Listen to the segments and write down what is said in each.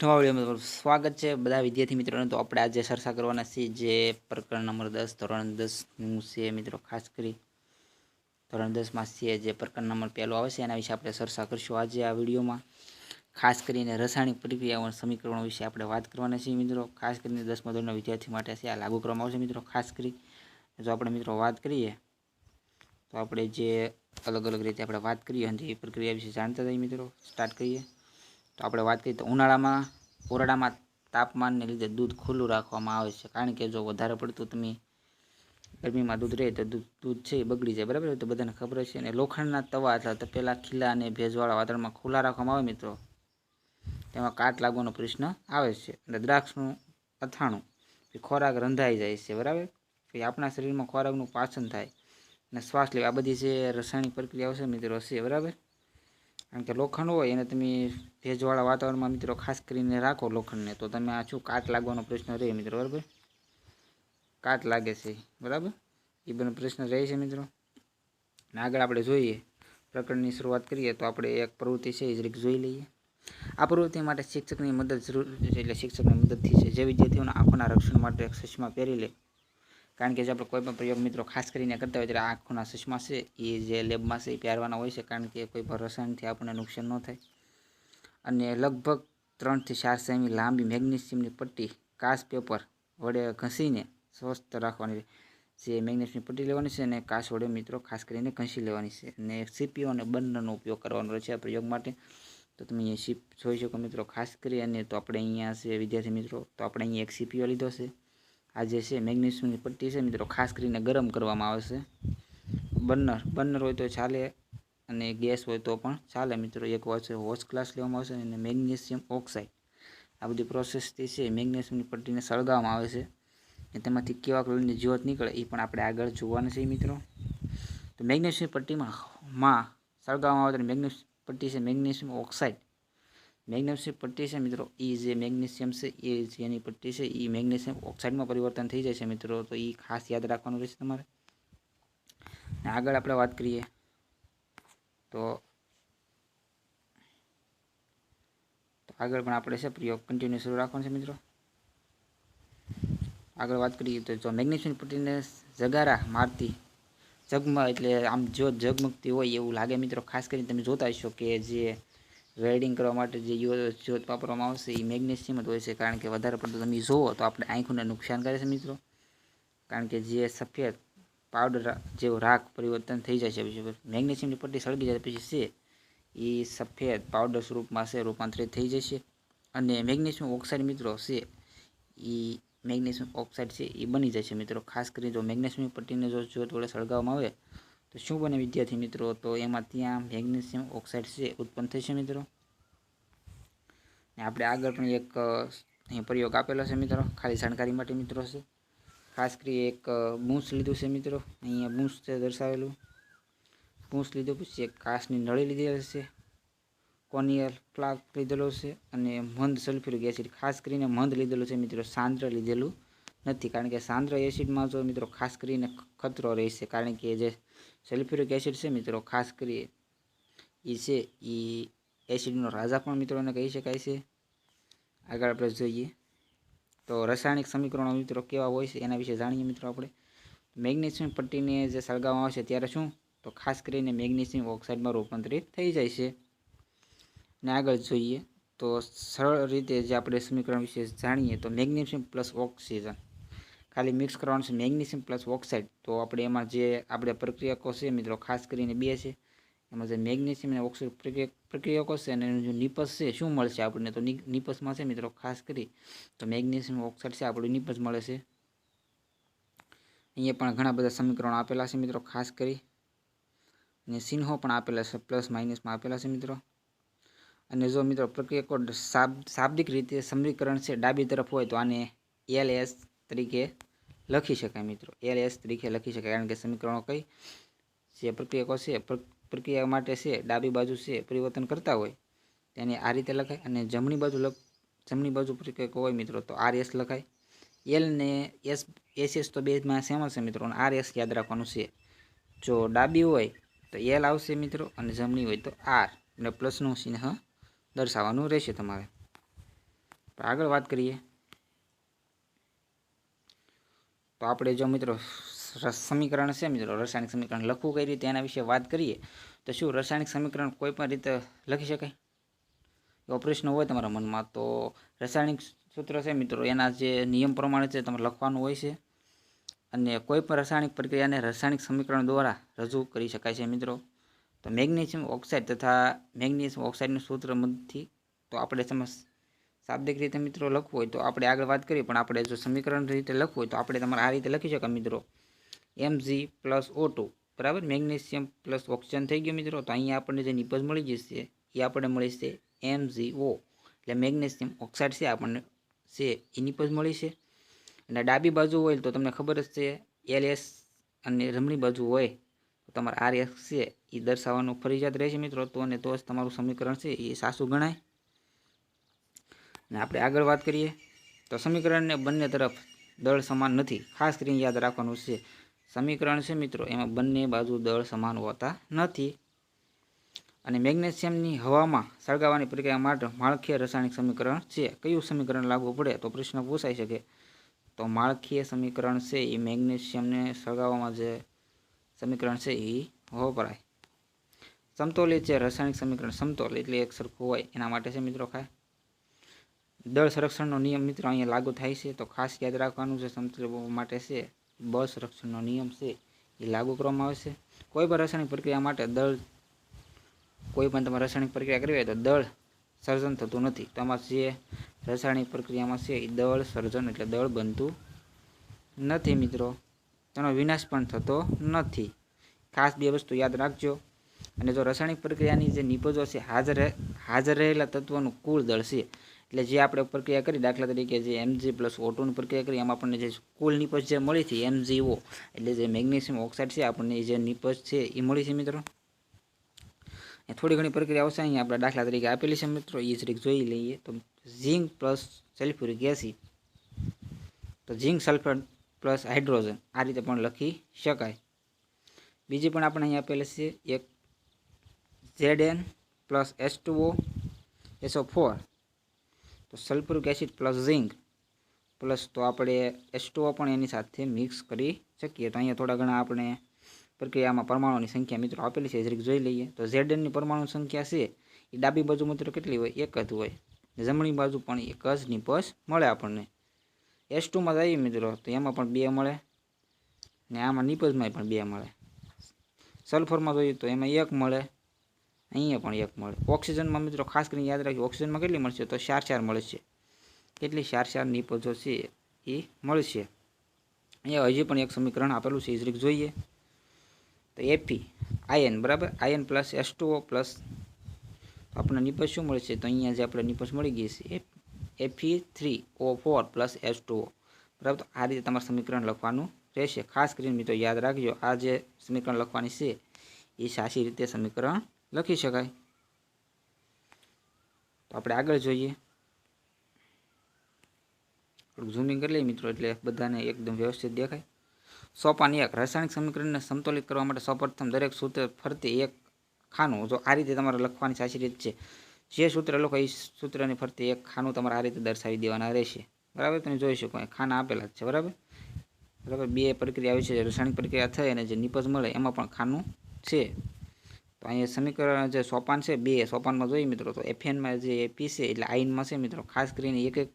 નવા વિડીયોમાં સ્વાગત છે. બધા વિદ્યાર્થી મિત્રોને તો આપણે આજે ચર્ચા કરવાના છીએ જે પ્રકરણ નંબર દસ, ધોરણ દસનું છે મિત્રો. ખાસ કરી ધોરણ દસમાં છે જે પ્રકરણ નંબર પહેલો આવે છે, એના વિશે આપણે ચર્ચા કરીશું આજે આ વિડીયોમાં. ખાસ કરીને રાસાયણિક પ્રક્રિયાઓ સમીકરણો વિશે આપણે વાત કરવાના છીએ મિત્રો. ખાસ કરીને દસમા ધોરણના વિદ્યાર્થી માટે છે આ લાગુ કરવામાં આવશે મિત્રો. ખાસ કરી જો આપણે મિત્રો વાત કરીએ, તો આપણે જે અલગ અલગ રીતે આપણે વાત કરીએ અને એ પ્રક્રિયા વિશે જાણતા થઈએ મિત્રો. સ્ટાર્ટ કરીએ. તો આપણે વાત કરીએ તો ઉનાળામાં ઓરડામાં તાપમાનને લીધે દૂધ ખુલ્લું રાખવામાં આવે છે. કારણ કે જો વધારે પડતું તમે ગરમીમાં દૂધ રહે તો દૂધ દૂધ છે એ બગડી જાય. બરાબર? તો બધાને ખબર છે અને લોખંડના તવા અથવા તપેલા ખીલા અને ભેજવાળા વાતાવરણમાં ખુલ્લા રાખવામાં આવે મિત્રો. તેમાં કાટ લાગવાનો પ્રશ્ન આવે છે. અને દ્રાક્ષનું અથાણું ખોરાક રંધાઈ જાય છે. બરાબર? પછી આપણા શરીરમાં ખોરાકનું પાચન થાય. અને શ્વાસ લેવા આ બધી જે રસાયણિક પ્રક્રિયાઓ છે મિત્રો છે બરાબર? કારણ કે લોખંડ હોય એને તમે ભેજવાળા વાતાવરણમાં મિત્રો ખાસ કરીને રાખો લોખંડને, તો તમે આ શું કાટ લાગવાનો પ્રશ્ન રહે મિત્રો, બરાબર? કાટ લાગે છે, બરાબર? એ બધો પ્રશ્ન રહે છે મિત્રો. અને આગળ આપણે જોઈએ, પ્રકરણની શરૂઆત કરીએ તો આપણે એક પ્રવૃત્તિ છે, એ જરીક જોઈ લઈએ. આ પ્રવૃત્તિ માટે શિક્ષકની મદદ જરૂર, એટલે શિક્ષકની મદદથી છે, જે વિદ્યાર્થીઓના આંખોના રક્ષણ માટે ચશ્મા પહેરી લે. કારણ કે જે આપણે કોઈ પણ પ્રયોગ મિત્રો ખાસ કરીને કરતા હોય ત્યારે આંખોના ચશ્મા છે, એ જે લેબમાં છે એ પહેરવાના હોય છે કારણ કે કોઈ પણ રસાયણથી આપણને નુકસાન ન થાય. અને લગભગ ત્રણથી ચાર સેમી લાંબી મેગ્નેશિયમની પટ્ટી કાચ પેપર વડે ઘસીને સ્વસ્થ રાખવાની જે મેગ્નેશિયમની પટ્ટી લેવાની છે અને કાચ વડે મિત્રો ખાસ કરીને ઘસી લેવાની છે. અને સીપીઓ અને બંનેનો ઉપયોગ કરવાનો રહે છે આ પ્રયોગ માટે. તો તમે અહીંયા સીપ જોઈ શકો મિત્રો, ખાસ કરી અને તો આપણે અહીંયા છે વિદ્યાર્થી મિત્રો, તો આપણે અહીંયા એક સીપીઓ લીધો છે. આ જે છે મેગ્નેશિયમની પટ્ટી છે મિત્રો ખાસ કરીને ગરમ કરવામાં આવે છે. બર્નર બર્નર હોય તો ચાલે અને ગેસ હોય તો પણ ચાલે મિત્રો. એક વાર છે વોચ ક્લાસ લેવામાં આવશે અને મેગ્નેશિયમ ઓક્સાઇડ. આ બધી પ્રોસેસથી છે મેગ્નેશિયમની પટ્ટીને સળગાવવામાં આવે છે અને તેમાંથી કેવા કલરની જ્યોત નીકળે એ પણ આપણે આગળ જોવાના છે મિત્રો. તો મેગ્નેશિયમ પટ્ટીમાં માં સળગાવવામાં આવે તો મેગ્નેશિયમ પટ્ટી છે મેગ્નેશિયમ ઓક્સાઇડ. મેગ્નેશિયમ પટ્ટી છે મિત્રો. એ જે મેગ્નેશિયમ છે એ જેની પટ્ટી છે એ મેગ્નેશિયમ ઓક્સાઇડમાં પરિવર્તન થઈ જાય છે મિત્રો. તો એ ખાસ યાદ રાખવાનું રહેશે તમારે. આગળ આપણે વાત કરીએ. તો આગળ પણ આપણે છે, પ્રયોગ કન્ટિન્યુ શરૂ રાખવાનો છે મિત્રો. આગળ વાત કરીએ તો જો મેગ્નેશિયમ પટ્ટીને જગારા મારતી જગમાં એટલે આમ જો જગમગતી હોય એવું લાગે મિત્રો. ખાસ કરીને તમે જોતા હશો કે જે વેલ્ડિંગ કરવા માટે જે જ્યોત વાપરવામાં આવશે એ મેગ્નેશિયમ જ હોય છે. કારણ કે વધારે પડતું તમે જુઓ તો આપણે આંખોને નુકસાન કરે છે મિત્રો. કારણ કે જે સફેદ પાવડર જેવો રાખ પરિવર્તન થઈ જાય છે પછી મેગ્નેશિયમની પટ્ટી સળગી જાય પછી છે એ સફેદ પાવડર સ્વરૂપમાં છે રૂપાંતરિત થઈ જશે અને મેગ્નેશિયમ ઓક્સાઇડ મિત્રો છે એ મેગ્નેશિયમ ઓક્સાઇડ છે એ બની જાય છે મિત્રો. ખાસ કરીને જો મેગ્નેશિયમની પટ્ટીને જો જ્યોત વડે સળગાવવામાં આવે તો શું બને વિદ્યાર્થી મિત્રો? તો એમાં ત્યાં મેગ્નેશિયમ ઓક્સાઇડ છે, ઉત્પન્ન થશે મિત્રો. ને આપણે આગળ પણ એક અહીં પ્રયોગ આપેલો છે મિત્રો. ખાલી જાણકારી માટે મિત્રો છે. ખાસ કરી એક બૂંસ લીધું છે મિત્રો. અહીંયા બૂંસ છે દર્શાવેલું. બૂંસ લીધું પછી એક કાચની નળી લીધેલી છે. કોનિયર ફ્લાગ લીધેલો છે અને મંદ સલ્ફ્યુરિક એસિડ. ખાસ કરીને મંદ લીધેલું છે મિત્રો. સાંદ્ર લીધેલું નથી. કારણ કે સાંદ્ર એસિડમાં જો મિત્રો ખાસ કરીને ખતરો રહેશે. કારણ કે જે સલ્ફ્યુરિક એસિડ છે મિત્રો, ખાસ કરી એ છે એ એસિડનો રાજા પણ મિત્રોને કહી શકાય છે. આગળ આપણે જોઈએ. તો રાસાયણિક સમીકરણો મિત્રો કેવા હોય છે એના વિશે જાણીએ મિત્રો આપણે. મેગ્નેશિયમ પટ્ટીને જે સળગાવવામાં આવશે ત્યારે શું? તો ખાસ કરીને મેગ્નેશિયમ ઓક્સાઇડમાં રૂપાંતરિત થઈ જાય છે. ને આગળ જોઈએ. તો સરળ રીતે જે આપણે સમીકરણ વિશે જાણીએ તો મેગ્નેશિયમ પ્લસ ઓક્સિજન. ખાલી મિક્સ કરવાનું છે મેગ્નેશિયમ પ્લસ ઓક્સાઇડ તો આપણે એમાં જે આપણે પ્રક્રિયકો છે, મિત્રો, ખાસ કરીને બે છે. એમાં જે મેગ્નેશિયમ અને ઓક્સાઇડ પ્રક્રિયકો છે અને એનું જે નિપસ છે, શું મળશે આપણને? તો નિપસમાં છે, મિત્રો, ખાસ કરી. તો મેગ્નેશિયમ ઓક્સાઇડ છે, આપણું નિપસ મળે છે. અહીંયા પણ ઘણા બધા સમીકરણો આપેલા છે, મિત્રો, ખાસ કરી. અને ચિહ્નો પણ આપેલા છે પ્લસ માઇનસમાં આપેલા છે, મિત્રો. અને જો, મિત્રો, પ્રક્રિયકો શાબ્દિક રીતે સમીકરણ છે, ડાબી તરફ હોય તો આને એલ એસ તરીકે લખી શકાય મિત્રો. એલ એસ તરીકે લખી શકાય. કારણ કે સમીકરણો કઈ જે પ્રક્રિયકો છે પ્રક્રિયા માટે છે, ડાબી બાજુ છે, પરિવર્તન કરતા હોય, તેને આ રીતે લખાય અને જમણી બાજુ લખ, જમણી બાજુ પ્રક્રિયકો હોય મિત્રો, તો આર એસ લખાય. એલ ને એસ એસ એસ તો બેમાં સેમ હશે મિત્રો? અને આર એસ યાદ રાખવાનું છે. જો ડાબી હોય, તો એલ આવશે મિત્રો, અને જમણી હોય, તો આર અને પ્લસનું ચિહ્ન દર્શાવવાનું રહેશે તમારે. આગળ વાત કરીએ. તો આપણે જો મિત્રો સમીકરણ છે મિત્રો, રાસાયણિક સમીકરણ લખવું કઈ રીતે એના વિશે વાત કરીએ, તો શું રાસાયણિક સમીકરણ કોઈ પણ રીતે લખી શકાય? એવો પ્રશ્ન હોય તમારા મનમાં, તો રાસાયણિક સૂત્ર છે મિત્રો, એના જે નિયમ પ્રમાણે છે તમારે લખવાનું હોય છે. અને કોઈ પણ રાસાયણિક પ્રક્રિયાને રાસાયણિક સમીકરણ દ્વારા રજૂ કરી શકાય છે મિત્રો. તો મેગ્નેશિયમ ઓક્સાઇડ તથા મેગ્નેશિયમ ઓક્સાઇડનું સૂત્ર મદદથી તો આપણે સમજ શાબ્દિક રીતે મિત્રો લખવું હોય તો આપણે આગળ વાત કરીએ, પણ આપણે જો સમીકરણ રીતે લખવું હોય તો આપણે તમારે આ રીતે લખી શકાય મિત્રો. એમ જી પ્લસ ઓ બરાબર? મેગ્નેશિયમ પ્લસ ઓક્સિજન થઈ ગયો મિત્રો, તો અહીંયા આપણને જે નિપજ મળી જશે, એ આપણને મળી છે એમ જી ઓ એટલે મેગ્નેશિયમ ઓક્સાઇડ છે, આપણને છે, એ નિપજ મળી છે. અને ડાબી બાજુ હોય તો તમને ખબર જ છે એલ અને જમણી બાજુ હોય, તો તમારે આર છે, એ દર્શાવવાનું ફરજિયાત રહેશે મિત્રો, તો અને તો જ તમારું સમીકરણ છે, એ સાચું ગણાય. અને આપણે આગળ વાત કરીએ, તો સમીકરણને બંને તરફ દળ સમાન નથી. ખાસ કરીને યાદ રાખવાનું છે. સમીકરણ છે મિત્રો, એમાં બંને બાજુ દળ સમાન હોતા નથી. અને મેગ્નેશિયમની હવામાં સળગાવવાની પ્રક્રિયા માટે માળખીય રાસાયણિક સમીકરણ છે. કયું સમીકરણ લાગુ પડે, તો પ્રશ્ન પૂછાઈ શકે. તો માળખીય સમીકરણ છે એ મેગ્નેશિયમને સળગાવવામાં જે સમીકરણ છે એ વપરાય. સમતોલિત છે રાસાયણિક સમીકરણ. સમતોલ એટલે એક સરખું હોય. એના માટે છે મિત્રો ખાય દળ સંરક્ષણનો નિયમ મિત્રો અહીંયા લાગુ થાય છે. તો ખાસ યાદ રાખવાનું છે સમતોલ માટે છે, બળ સંરક્ષણનો નિયમ છે, એ લાગુ કરવામાં આવશે કોઈ પણ રાસાયણિક પ્રક્રિયા માટે દળ, કોઈ પણ તમારે રાસાયણિક પ્રક્રિયા કરવી હોય તો દળ સર્જન થતું નથી. તમારે જે રાસાયણિક પ્રક્રિયામાં છે, એ દળ સર્જન એટલે દળ બનતું નથી મિત્રો. તેનો વિનાશ પણ થતો નથી. ખાસ બે વસ્તુ યાદ રાખજો. અને જો રાસાયણિક પ્રક્રિયાની જે નિપજો છે, હાજર હાજર રહેલા તત્વોનું કુલ દળ છે એટલે જે આપણે પ્રક્રિયા કરી, દાખલા તરીકે જે એમજી પ્લસ ઓટોની પ્રક્રિયા કરી, એમાં આપણને જે કુલ નિપજ જે મળી હતી એમજીઓ એટલે જે મેગ્નેશિયમ ઓક્સાઇડ છે, આપણને જે નિપજ છે, એ મળી છે મિત્રો. એ થોડી ઘણી પ્રક્રિયા આવશે અહીંયા આપણે દાખલા તરીકે આપેલી છે મિત્રો. એ જરીક જોઈ લઈએ. તો ઝીંક પ્લસ સલ્ફ્યુરિક એસિડ. તો ઝીંક સલ્ફર પ્લસ હાઇડ્રોજન, આ રીતે પણ લખી શકાય. બીજી પણ આપણે અહીંયા આપેલી છે, એક Z N plus S two O S O four તો sulphuric acid plus zinc plus તો આપણે એસ પણ એની સાથે મિક્સ કરી શકીએ. તો અહીંયા થોડા ઘણા આપણે પ્રક્રિયામાં પરમાણુની સંખ્યા મિત્રો આપેલી છે. જરીક જોઈ લઈએ. તો ઝેડનની પરમાણુ સંખ્યા છે એ ડાબી બાજુ મિત્રો કેટલી હોય? એક જ હોય. જમણી બાજુ પણ એક જ નિપજ મળે આપણને. એસ ટુમાં જઈએ મિત્રો, તો એમાં પણ બે મળે ને આમાં નિપજમાં પણ બે મળે. સલ્ફરમાં જોઈએ તો એમાં એક મળે. અહીંયા પણ એક મળે. ઓક્સિજનમાં મિત્રો ખાસ કરીને યાદ રાખજો, ઓક્સિજનમાં કેટલી મળશે? તો ચાર ચાર મળશે. કેટલી? ચાર ચાર નિપજો છે એ મળશે. અહીંયા હજી પણ એક સમીકરણ આપેલું છે ઇઝરીક જોઈએ. તો એફી આયન બરાબર? Ion plus S two O plus આપણને નિપજ શું મળશે? તો અહીંયા જે આપણે નિપજ મળી ગઈ છે એફી three O four plus S two O બરાબર? તો આ રીતે તમારે સમીકરણ લખવાનું રહેશે. ખાસ કરીને મિત્રો યાદ રાખજો, આ જે સમીકરણ લખવાની છે, એ સાચી રીતે સમીકરણ લખી શકાય. તો આપણે આગળ જોઈએ. ઝૂમિંગ કરી લઈએ મિત્રો, એટલે બધાને એકદમ વ્યવસ્થિત દેખાય. સોપાન એક, રાસાયણિક સમીકરણને સંતુલિત કરવા માટે સૌપ્રથમ દરેક સૂત્ર ફરતે એક ખાનું, જો આ રીતે તમારે લખવાની સાચી રીત છે, જે સૂત્ર લખો એ સૂત્રની ફરતે એક ખાનું તમારે આ રીતે દર્શાવી દેવાના રહેશે. બરાબર? તમે જોઈ શકો ખાના આપેલા જ છે, બરાબર? બરાબર? બે પ્રક્રિયા આવી છે રાસાયણિક પ્રક્રિયા થઈ અને જે નિપજ મળે, એમાં પણ ખાનું છે. તો અહીંયા સમીકરણ જે સોપાન છે, બે સોપાનમાં જોઈએ મિત્રો, તો એફએનમાં જે એપી છે, એટલે આઈનમાં છે મિત્રો, ખાસ કરીને એક એક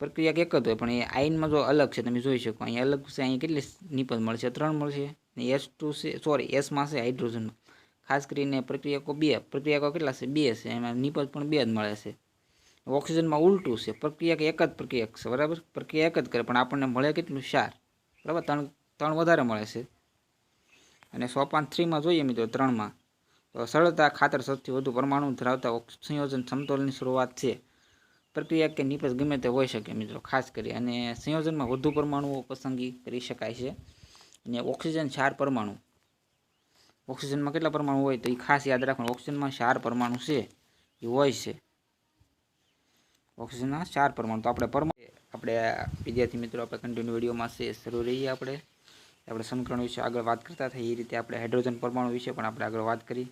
પ્રક્રિયા એક જ હોય, પણ એ આઈનમાં જો અલગ છે, તમે જોઈ શકો, અહીંયા અલગ છે, અહીંયા કેટલી નિપજ મળશે? ત્રણ મળશે. ને એસ ટુ છે સોરી એસમાં છે હાઇડ્રોજનમાં ખાસ કરીને પ્રક્રિયકો બે પ્રક્રિયકો કેટલા છે? બે છે, એમાં નિપજ પણ બે જ મળે છે. ઓક્સિજનમાં ઉલટું છે, પ્રક્રિયા એક જ પ્રક્રિયા છે, બરાબર? પ્રક્રિયા એક જ કરે, પણ આપણને મળે કેટલું? ચાર. બરાબર? ત્રણ ત્રણ વધારે મળે છે. અને સોપાન થ્રીમાં જોઈએ મિત્રો, ત્રણમાં. તો સરળતા ખાતર સૌથી વધુ પરમાણુ ધરાવતા સંયોજન સમતોલની શરૂઆત છે. પ્રક્રિયા કે નિપજ ગમે તે હોઈ શકે મિત્રો, ખાસ કરી. અને સંયોજનમાં વધુ પરમાણુઓ પસંદગી કરી શકાય છે. અને ઓક્સિજન ચાર પરમાણુ. ઓક્સિજનમાં કેટલા પરમાણુ હોય તો એ ખાસ યાદ રાખવાનું, ઓક્સિજનમાં ચાર પરમાણુ છે એ હોય છે. ઓક્સિજનના ચાર પરમાણુ. તો આપણે પરમાણુ આપણે વિદ્યાર્થી મિત્રો, આપણે કન્ટિન્યુ વિડીયોમાં છે, શરૂ રહીએ આપણે. આપણે સમીકરણ વિશે આગળ વાત કરતા થઈ એ રીતે આપણે હાઇડ્રોજન પરમાણુ વિશે પણ આપણે આગળ વાત કરી.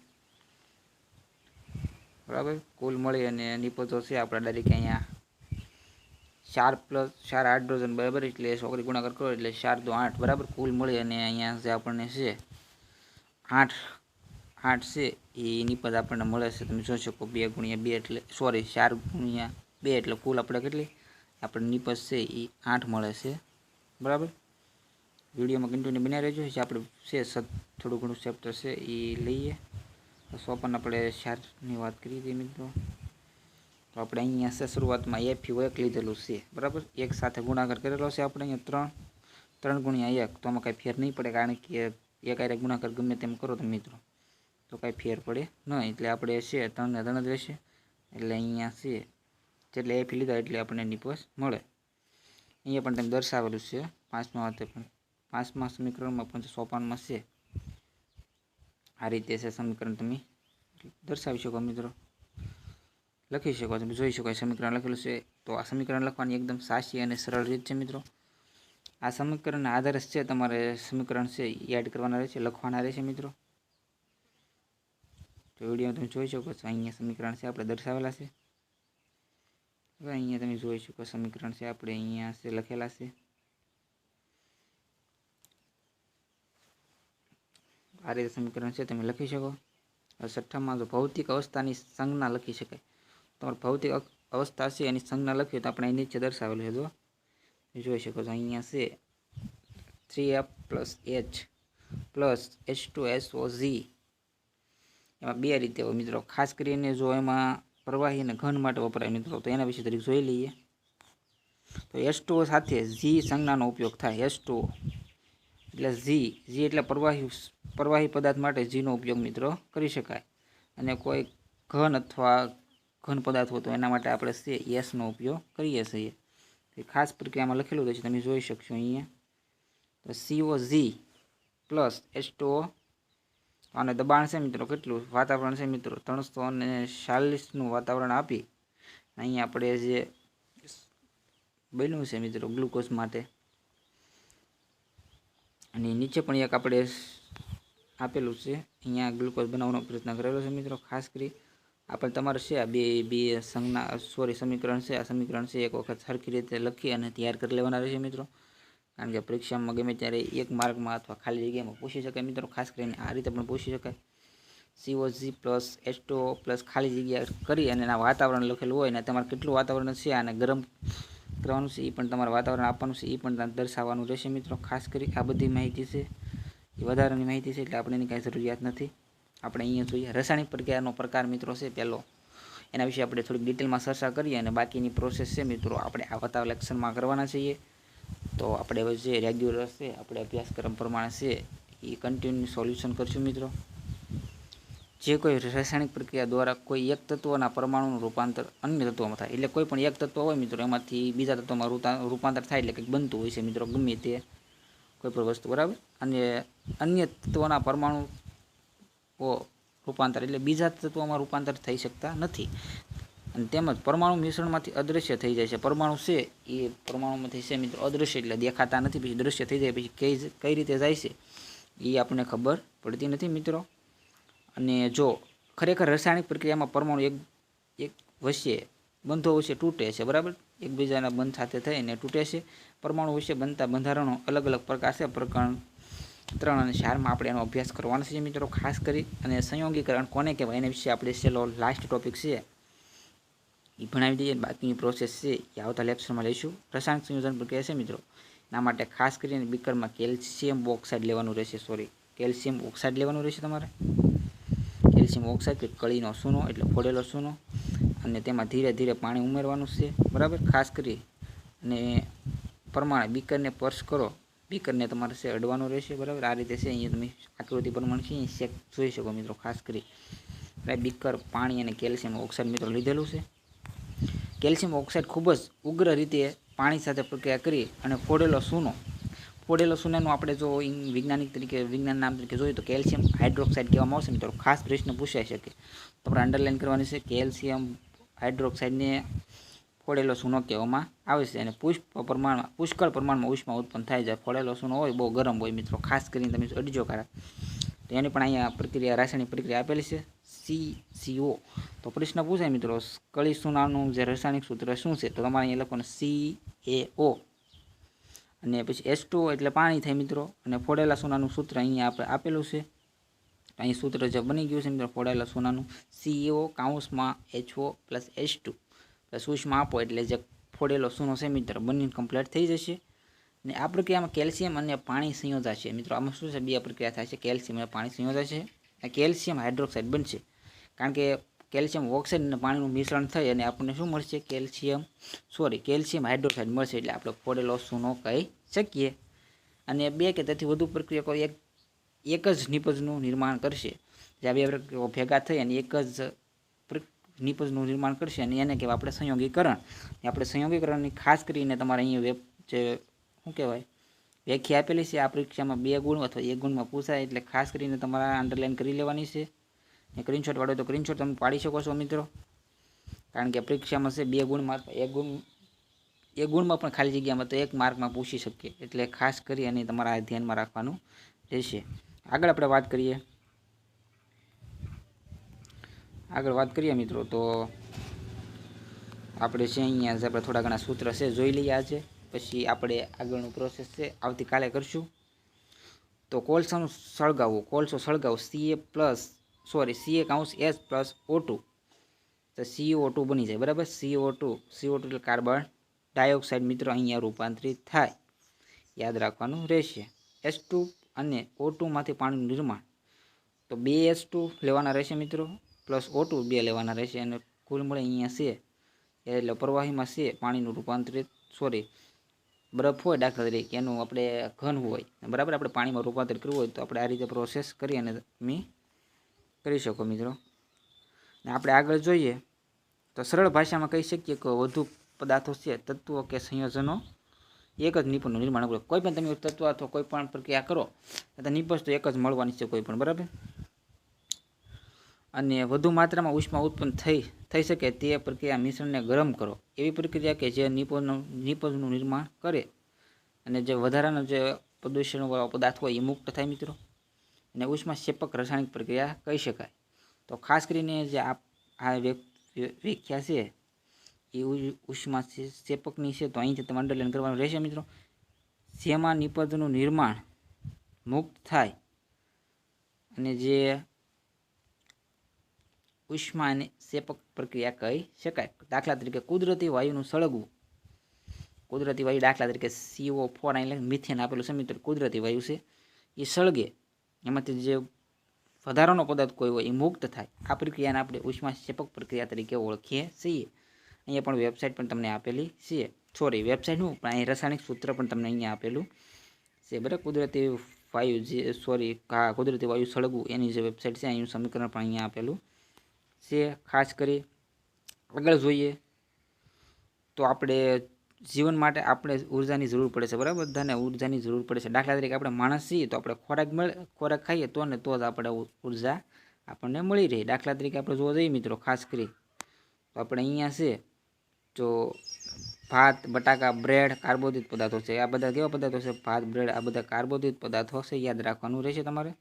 બરાબર? કુલ મળી અને નિપજો છે આપણે ડાયરેક્ટ અહીંયા ચાર પ્લસ ચાર હાઇડ્રોજન બરાબર એટલે છોકરી ગુણાકાર કરો એટલે ચાર તો આઠ, બરાબર? કુલ મળી અને અહીંયા જે આપણને છે આઠ આઠ છે એ નિપજ આપણને મળે છે. તમે જોઈ શકો બે ગુણ્યા બે એટલે સોરી ચાર ગુણ્યા બે એટલે કુલ આપણે કેટલી? આપણે નિપજ છે એ આઠ મળે છે. બરાબર? વિડીયોમાં કન્ટિન્યુ બન્યા રહેજો. જે આપણે છે થોડું ઘણું ચેપ્ટર છે, એ લઈએ. સોપન આપણે ચારની વાત કરી હતી મિત્રો. તો આપણે અહીંયા છે, શરૂઆતમાં એફી એક લીધેલું છે. બરાબર? એક સાથે ગુણાકાર કરેલો છે આપણે અહીંયા ત્રણ. ત્રણ ગુણ્યા એક. તો આમાં કાંઈ ફેર નહીં પડે, કારણ કે એક આરે ગુણાકાર ગમે તેમ કરો તો મિત્રો. તો કાંઈ ફેર પડે નહીં. એટલે આપણે છે, ત્રણને ત્રણ જ રહેશે. એટલે અહીંયા છે, જેટલે એફી લીધા એટલે આપણને નિપસ મળે. અહીંયા પણ તેમ દર્શાવેલું છે, પાંચમા વાતે પણ. પાંચમા સમીકરણમાં પણ સોપાન છે. આ રીતે છે સમીકરણ તમે દર્શાવી શકો મિત્રો. લખી શકો તમે, જોઈ શકો સમીકરણ લખેલું છે. તો આ સમીકરણ લખવાની એકદમ સાચી અને સરળ રીત છે મિત્રો. આ સમીકરણના આધારે છે તમારે સમીકરણ છે યાદ કરવાના રહેશે, લખવાના રહેશે મિત્રો. તો વીડિયો તમે જોઈ શકો છો, અહીંયા સમીકરણ છે, આપણે દર્શાવેલા છે. અહીંયા તમે જોઈ શકો, સમીકરણ છે, આપણે અહીંયા છે લખેલા છે. આ રીતે સમીકરણ છે તમે લખી શકો. છઠ્ઠામાં જો ભૌતિક અવસ્થાની સંજ્ઞા લખી શકાય. તમારે ભૌતિક અવસ્થા છે એની સંજ્ઞા લખીએ તો આપણે નીચે દર્શાવેલું છે જો જોઈ શકો છો. અહીંયા છે three F plus H plus H two S O Z. એમાં બે રીતે હોય મિત્રો. ખાસ કરીને જો એમાં પ્રવાહી અને ઘન માટે વપરાય મિત્રો, તો એના વિશે તરીકે જોઈ લઈએ. તો એસ સાથે ઝી સંજ્ઞાનો ઉપયોગ થાય. એસ ટુ એટલે ઝી ઝી એટલે પ્રવાહી પ્રવાહી પદાર્થ માટે ઝીનો ઉપયોગ મિત્રો કરી શકાય. અને કોઈ ઘન અથવા ઘન પદાર્થ હોય તો એના માટે આપણે છે એસનો ઉપયોગ કરીએ છીએ. તે ખાસ પ્રક્રિયામાં લખેલું છે, તમે જોઈ શકશો અહીંયા. તો સીઓ ઝી પ્લસ એચ અને દબાણ છે મિત્રો, કેટલું? વાતાવરણ છે મિત્રો, ત્રણસો અને ચાલીસનું વાતાવરણ આપી. અહીંયા આપણે જે બન્યું છે મિત્રો ગ્લુકોઝ માટે અને નીચે પણ એક આપણે આપેલું છે. અહીંયા ગ્લુકોઝ બનાવવાનો પ્રયત્ન કરેલો છે મિત્રો. ખાસ કરી આપણે તમારે છે આ બે બે સંજ્ઞા, સોરી, સમીકરણ છે. આ સમીકરણ છે એક વખત સરખી રીતે લખી અને તૈયાર કરી લેવાના રહેશે મિત્રો. કારણ કે પરીક્ષામાં ગમે ત્યારે એક માર્કમાં અથવા ખાલી જગ્યામાં પૂછી શકાય મિત્રો. ખાસ કરીને આ રીતે પણ પૂછી શકાય. સીઓજી પ્લસ એસ્ટો પ્લસ ખાલી જગ્યા કરી અને એના વાતાવરણ લખેલું હોય ને તમારે કેટલું વાતાવરણ છે અને ગરમ કરવાનું છે, એ પણ તમારે વાતાવરણ આપવાનું છે, એ પણ દર્શાવવાનું રહેશે મિત્રો. ખાસ કરી આ બધી માહિતી છે, એ વધારાની માહિતી છે, એટલે આપણે એની કાંઈ જરૂરિયાત નથી. આપણે અહીંયા જોઈએ, રાસાયણિક પ્રક્રિયાનો પ્રકાર મિત્રો છે પહેલો. એના વિશે આપણે થોડીક ડિટેલમાં ચર્ચા કરીએ અને બાકીની પ્રોસેસ છે મિત્રો, આપણે વાતાવરણ લેક્શનમાં કરવાના છીએ. તો આપણે જે રેગ્યુલર છે, આપણે અભ્યાસક્રમ પ્રમાણે છે, એ કન્ટિન્યુ સોલ્યુશન કરશું મિત્રો. જે કોઈ રાસાયણિક પ્રક્રિયા દ્વારા કોઈ એક તત્વના પરમાણુનું રૂપાંતર અન્ય તત્વમાં થાય. એટલે કોઈ પણ એક તત્વ હોય મિત્રો, એમાંથી બીજા તત્વમાં રૂપાંતર થાય એટલે કંઈક બનતું હોય છે મિત્રો, ગમે તે. કોઈ પણ વસ્તુ, બરાબર? અને અન્ય તત્વના પરમાણુ રૂપાંતર એટલે બીજા તત્વોમાં રૂપાંતર થઈ શકતા નથી. અને તેમજ પરમાણુ મિશ્રણમાંથી અદૃશ્ય થઈ જાય છે. પરમાણુ છે, એ પરમાણુમાંથી છે મિત્રો, અદૃશ્ય એટલે દેખાતા નથી, પછી દૃશ્ય થઈ જાય, પછી કઈ કઈ રીતે જાય છે, એ આપણને ખબર પડતી નથી મિત્રો. અને જો ખરેખર રાસાયણિક પ્રક્રિયામાં પરમાણુ એક એક વચ્ચે બંધો વચ્ચે તૂટે છે, બરાબર? એકબીજાના બંધ સાથે થઈને તૂટે છે. પરમાણુ વચ્ચે બનતા બંધારણો અલગ અલગ પ્રકાર છે. પ્રકરણ ત્રણ અને ચારમાં આપણે એનો અભ્યાસ કરવાનો છે મિત્રો, ખાસ કરી. અને સંયોગીકરણ કોને કહેવાય? એના વિશે આપણે છેલ્લો લાસ્ટ ટોપિક છે. એ ભણાવી દઈએ બાકીની પ્રોસેસ છે એ આવતા લેક્ચરમાં લઈશું. રસાયણિક સંયોજન પ્રક્રિયા છે મિત્રો. એના માટે ખાસ કરીને બીકરમાં કેલ્શિયમ ઓક્સાઇડ લેવાનું રહેશે. સોરી કેલ્શિયમ ઓક્સાઇડ લેવાનું રહેશે તમારે? કેલ્શિયમ ઓક્સાઇડ કે કળીનો સૂનો એટલે ફોડેલો સૂનો અને તેમાં ધીરે ધીરે પાણી ઉમેરવાનું છે, બરાબર? ખાસ કરી અને પ્રમાણે બીકરને સ્પર્શ કરો. બીકરને તમારે છે અડવાનું રહેશે, બરાબર? આ રીતે છે, અહીંયા તમે આકૃતિ પ્રમાણે છે અહીં શેક જોઈ શકો મિત્રો, ખાસ કરી. બીકર, પાણી અને કેલ્શિયમ ઓક્સાઇડ મિત્રો લીધેલું છે. કેલ્શિયમ ઓક્સાઇડ ખૂબ જ ઉગ્ર રીતે પાણી સાથે પ્રક્રિયા કરી અને ફોડેલો સૂનો ફોડેલો સૂનાનું આપણે જો વૈજ્ઞાનિક તરીકે, વિજ્ઞાન નામ તરીકે જોઈએ તો કેલ્શિયમ હાઇડ્રોક્સાઇડ કહેવામાં આવશે મિત્રો ખાસ પ્રશ્ન પૂછાઈ શકે તો આપણે અંડરલાઇન કરવાની છે, કેલ્શિયમ હાઇડ્રોક્સાઇડને ફોડેલો સૂનો કહેવામાં આવે છે અને પુષ્પ પ્રમાણમાં પુષ્કળ પ્રમાણમાં ઉષ્મા ઉત્પન્ન થાય છે. ફોડેલો સૂનો હોય, બહુ ગરમ હોય મિત્રો, ખાસ કરીને તમે અડજો કરા તો એની પણ અહીંયા પ્રક્રિયા, રાસાયણિક પ્રક્રિયા આપેલી છે સી સીઓ તો પ્રશ્ન પૂછાય મિત્રો કળી સુનાનું જે રાસાયણિક સૂત્ર શું છે? તો તમારે અહીંયા લખવાનું સી એ ઓ અને પછી એસ ટુ એટલે પાણી થાય મિત્રો. અને ફોડેલા સોનાનું સૂત્ર અહીંયા આપણે આપેલું છે. અહીં સૂત્ર જે બની ગયું છે મિત્રો, ફોડેલા સોનાનું. C O કાઉન્સમાં H O plus S two plus ઉષ્મા આપો એટલે જે ફોડેલો સોનો છે મિત્ર બંને કમ્પ્લીટ થઈ જશે. અને આ પ્રક્રિયામાં કેલ્શિયમ અને પાણી સંયોજાશે મિત્રો, આમાં શું છે? બે પ્રક્રિયા થાય છે. કેલ્શિયમ અને પાણી સંયોજાશે અને કેલ્શિયમ હાઇડ્રોક્સાઇડ બનશે. કારણ કે કેલ્શિયમ ઓક્સાઇડ પાણીનું મિશ્રણ થઈ અને આપણને શું મળશે? કેલ્શિયમ સોરી કેલ્શિયમ હાઇડ્રોક્સાઇડ મળશે એટલે આપણે ફોડેલો સોનો કહી શકીએ. અને બે કે તેથી વધુ પ્રક્રિયા એક એક જ નિપજનું નિર્માણ કરશે. જે બે પ્રક્રિયાઓ ભેગા થઈ અને એક જ નિપજનું નિર્માણ કરશે અને એને કહેવાય આપણે સંયોગીકરણ. આપણે સંયોગીકરણની ખાસ કરીને તમારે અહીંયા વેબ, જે, શું કહેવાય, વ્યાખ્યા આપેલી છે, આ પરીક્ષામાં બે ગુણ અથવા એક ગુણમાં પૂછાય એટલે ખાસ કરીને તમારે અંડરલાઇન કરી લેવાની છે. સ્ક્રીનશોટ પાડો તો સ્ક્રીનશોટ તમે પાડી શકો છો મિત્રો. કારણ કે પરીક્ષામાં છે બે ગુણમાં એક ગુણ, એક ગુણમાં પણ ખાલી જગ્યામાં તો એક માર્કમાં પૂછી શકીએ. એટલે ખાસ કરી અને તમારા ધ્યાનમાં રાખવાનું રહેશે. આગળ આપણે વાત કરીએ. આગળ વાત કરીએ મિત્રો, તો આપણે છે અહીંયા આપણે થોડા ઘણા સૂત્ર છે જોઈ લઈએ આજે. પછી આપણે આગળનું પ્રોસેસ છે, આવતીકાલે કરશું. તો કોલસાનું સળગાવવું, કોલસો સળગાવવું C A plus sorry C A કાઉન્સ S plus O two તો સીઓ ટુ બની જાય, બરાબર? C O two C O two એટલે કાર્બન ડાયોક્સાઇડ મિત્રો અહીંયા રૂપાંતરિત થાય. યાદ રાખવાનું રહેશે. એસ ટુ અને ઓ ટુમાંથી પાણીનું નિર્માણ. તો બે એસ ટુ લેવાના રહેશે મિત્રો પ્લસ ઓ ટુ બે લેવાના રહેશે. અને કુલ મળે અહીંયા છે એટલે પ્રવાહીમાં છે પાણીનું રૂપાંતરિત, સોરી, બરફ હોય દાખલા તરીકે, એનું આપણે ઘન હોય. બરાબર? આપણે પાણીમાં રૂપાંતર કરવું હોય તો આપણે આ રીતે પ્રોસેસ કરી અને તમે કરી શકો મિત્રો. ને આપણે આગળ જોઈએ તો સરળ ભાષામાં કહી શકીએ કે વધુ પદાર્થો છે, તત્વો કે સંયોજનો એક જ નિપુણનું નિર્માણ કરો. કોઈ પણ તમે તત્વ અથવા કોઈ પણ પ્રક્રિયા કરો, તો નિપજ તો એક જ મળવાની છે કોઈ પણ, બરાબર? અને વધુ માત્રામાં ઉષ્મા ઉત્પન્ન થઈ થઈ શકે તે પ્રક્રિયા મિશ્રણને ગરમ કરો. એવી પ્રક્રિયા કે જે નિપજનું નિપજનું નિર્માણ કરે. અને જે વધારાનો જે પ્રદૂષણવાળો પદાર્થ હોય એ મુક્ત થાય મિત્રો. અને ઉષ્મા શેપક રાસાયણિક પ્રક્રિયા કહી શકાય. તો ખાસ કરીને જે આ વ્યાખ્યા છે, એ ઉષ્મા શેપકની છે, તો અહીંથી તમે અંડરલાઈન કરવાનું રહેશે મિત્રો. જેમાં નિપજનું નિર્માણ મુક્ત થાય અને જે ઉષ્મા અને શેપક પ્રક્રિયા કહી શકાય. દાખલા તરીકે કુદરતી વાયુનું સળગવું. કુદરતી વાયુ દાખલા તરીકે સીઓ ફોર અહીં મિથેન આપેલું છે મિત્રો. કુદરતી વાયુ છે, એ સળગે. એમાંથી જે વધારાનો પદાર્થ કોઈ હોય એ મુક્ત થાય. આ પ્રક્રિયાને આપણે ઉષ્મા શેપક પ્રક્રિયા તરીકે ઓળખીએ છીએ. અહીંયા પણ વેબસાઇટ પણ તમને આપેલી છે. સોરી વેબસાઇટનું પણ અહીં રાસાયણિક સૂત્ર પણ તમને અહીંયા આપેલું છે. બરાબર? કુદરતી વાયુ જે સોરી કુદરતી વાયુ સળગવું, એની જે વેબસાઇટ છે અહીંનું સમીકરણ પણ અહીંયા આપેલું છે. ખાસ કરી આગળ જોઈએ તો આપણે જીવન માટે આપણે ઉર્જાની જરૂર પડે છે, બરાબર? બધાને ઉર્જાની જરૂર પડે છે. દાખલા તરીકે આપણે માણસ છીએ તો આપણે ખોરાક મળે, ખોરાક ખાઈએ તો ને તો જ આપણે ઊર્જા આપણને મળી રહે. દાખલા તરીકે આપણે જોવા જઈએ મિત્રો, ખાસ કરી, તો આપણે અહીંયા છે, જો ભાત, બટાકા, બ્રેડ, કાર્બોદિત પદાર્થો છે. આ બધા કેવા પદાર્થો છે? ભાત, બ્રેડ, આ બધા કાર્બોદિત પદાર્થો છે, યાદ રાખવાનું રહેશે તમારે.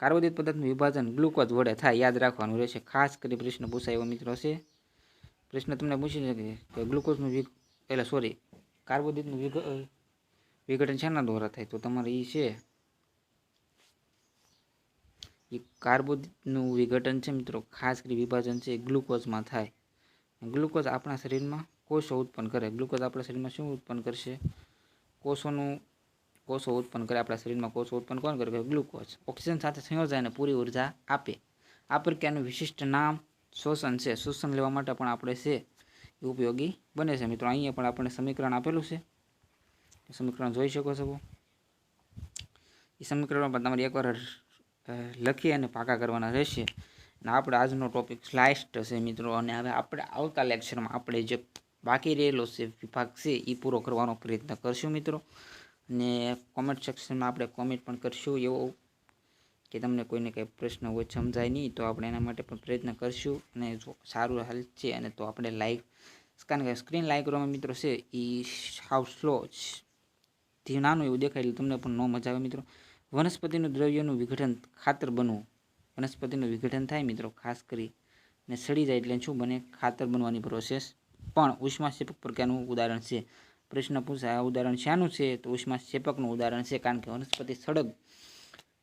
કાર્બોદિત પદાર્થનું વિભાજન ગ્લુકોઝ વડે થાય, યાદ રાખવાનું રહેશે. ખાસ કરી પ્રશ્ન પૂછાય એવો મિત્રો છે. પ્રશ્ન તમને પૂછી શકે કે ગ્લુકોઝનું એટલે સોરી કાર્બોદિતનું વિઘ વિઘટન શેના દ્વારા થાય? તો તમારે એ છે. એ કાર્બોદિતનું વિઘટન છે મિત્રો, ખાસ કરી વિભાજન છે ગ્લુકોઝમાં થાય. ગ્લુકોઝ આપણા શરીરમાં કોષો ઉત્પન્ન કરે. ગ્લુકોઝ આપણા શરીરમાં શું ઉત્પન્ન કરશે? કોષોનું, કોષો ઉત્પન્ન કરે. આપણા શરીરમાં કોષો ઉત્પન્ન કોણ કરે? ગ્લુકોઝ. ઓક્સિજન સાથે સંયોજાયને પૂરી ઊર્જા આપે. આ પ્રક્રિયાનું વિશિષ્ટ નામ શોષણ છે. શોષણ લેવા માટે પણ આપણે છે ઉપયોગી બને છે. મિત્રો, અહીંયા પણ આપણને સમીકરણ આપેલું છે. સમીકરણ જોઈ શકો છો. એ સમીકરણમાં પણ તમારે એકવાર લખી અને પાકા કરવાના રહેશે. અને આપણે આજનો ટોપિક લાસ્ટ છે, મિત્રો. અને હવે આપણે આવતા લેક્ચરમાં આપણે જે બાકી રહેલો છે, વિભાગ છે એ પૂરો કરવાનો પ્રયત્ન કરશું, મિત્રો. અને કોમેન્ટ સેક્શનમાં આપણે કોમેન્ટ પણ કરશું. એવો કે તમને કોઈને કંઈ પ્રશ્ન હોય, સમજાય નહીં, તો આપણે એના માટે પણ પ્રયત્ન કરશું. અને જો સારું હાલ છે અને તો આપણે લાઈક કારણ કે સ્ક્રીન લાઈક કરવામાં મિત્રો છે એ હાવ સ્લો થી નાનું એવું દેખાય એટલે તમને પણ ન મજા આવે મિત્રો. વનસ્પતિનું દ્રવ્યનું વિઘટન ખાતર બનવું. વનસ્પતિનું વિઘટન થાય મિત્રો, ખાસ કરી. ને સડી જાય એટલે શું બને? ખાતર બનવાની પ્રોસેસ પણ ઉષ્માક્ષેપક પ્રકારનું ઉદાહરણ છે. પ્રશ્ન પૂછાય, આ ઉદાહરણ શાનું છે? તો ઉષ્માક્ષેપકનું ઉદાહરણ છે, કારણ કે વનસ્પતિ સડક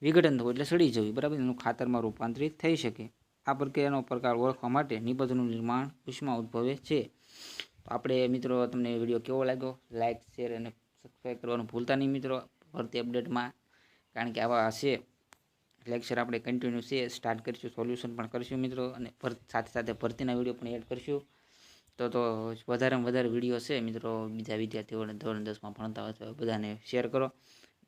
વિઘટન થવું એટલે સડી જવી, બરાબર? એનું ખાતરમાં રૂપાંતરિત થઈ શકે. આ પ્રક્રિયાનો પ્રકાર ઓળખવા માટે નિબંધનું નિર્માણ ઉષ્મા ઉદ્ભવે છે. તો આપણે મિત્રો, તમને વીડિયો કેવો લાગ્યો? લાઇક શેર અને સબસ્ક્રાઈબ કરવાનું ભૂલતા નહીં મિત્રો. ભરતી અપડેટમાં કારણ કે આવા હશે. લેક્ચર આપણે કન્ટિન્યુ છે સ્ટાર્ટ કરીશું સોલ્યુશન પણ કરીશું મિત્રો. અને સાથે સાથે ભરતીના વીડિયો પણ એડ કરીશું. તો તો વધારેમાં વધારે વીડિયો છે મિત્રો. બીજા વિદ્યાર્થીઓને ધોરણ દસમાં ભણતા હોય તો બધાને શેર કરો.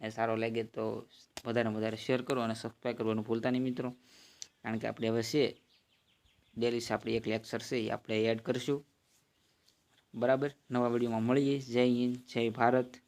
અને સારો લાગે તો વધારે વધારે શેર કરો અને સબસ્ક્રાઈબ કરવાનું ભૂલતા નહીં મિત્રો. કારણ કે આપણે હવે છે ડેલી આપણી એક લેક્ચર છે, એ આપણે એડ કરીશું. બરાબર? નવા વિડીયોમાં મળીએ. જય હિન્દ, જય ભારત.